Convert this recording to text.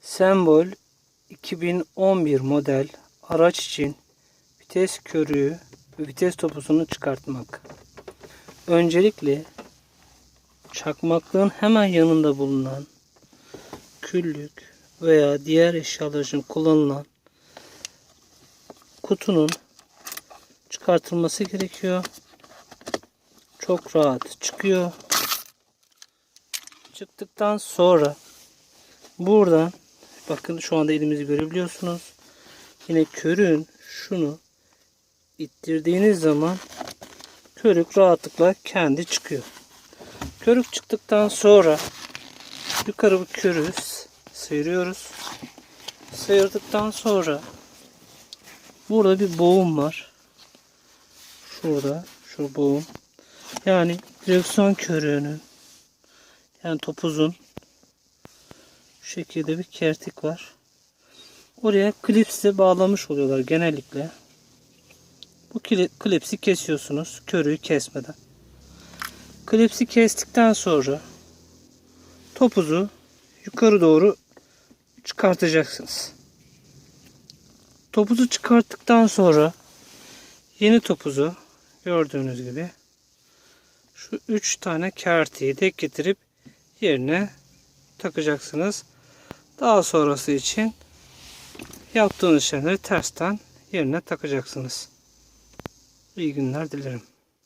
Sembol 2011 model araç için vites körüğü ve vites topusunu çıkartmak. Öncelikle çakmaklığın hemen yanında bulunan küllük veya diğer eşyalar için kullanılan kutunun çıkartılması gerekiyor. Çok rahat çıkıyor. Çıktıktan sonra buradan bakın şu anda elimizi görebiliyorsunuz. Yine körüğün şunu ittirdiğiniz zaman körük rahatlıkla kendi çıkıyor. Körük çıktıktan sonra yukarı bu körüğü sıyırıyoruz. Sıyırdıktan sonra burada bir boğum var. Şurada şu boğum. Yani direksiyon körüğünün yani topuzun şu şekilde bir kertik var. Oraya klipsi bağlamış oluyorlar genellikle. Bu kli- klipsi kesiyorsunuz körüğü kesmeden. Klipsi kestikten sonra topuzu yukarı doğru çıkartacaksınız. Topuzu çıkarttıktan sonra yeni topuzu gördüğünüz gibi şu üç tane kertiği de getirip yerine takacaksınız. Daha sonrası için yaptığınız işlemleri tersten yerine takacaksınız. İyi günler dilerim.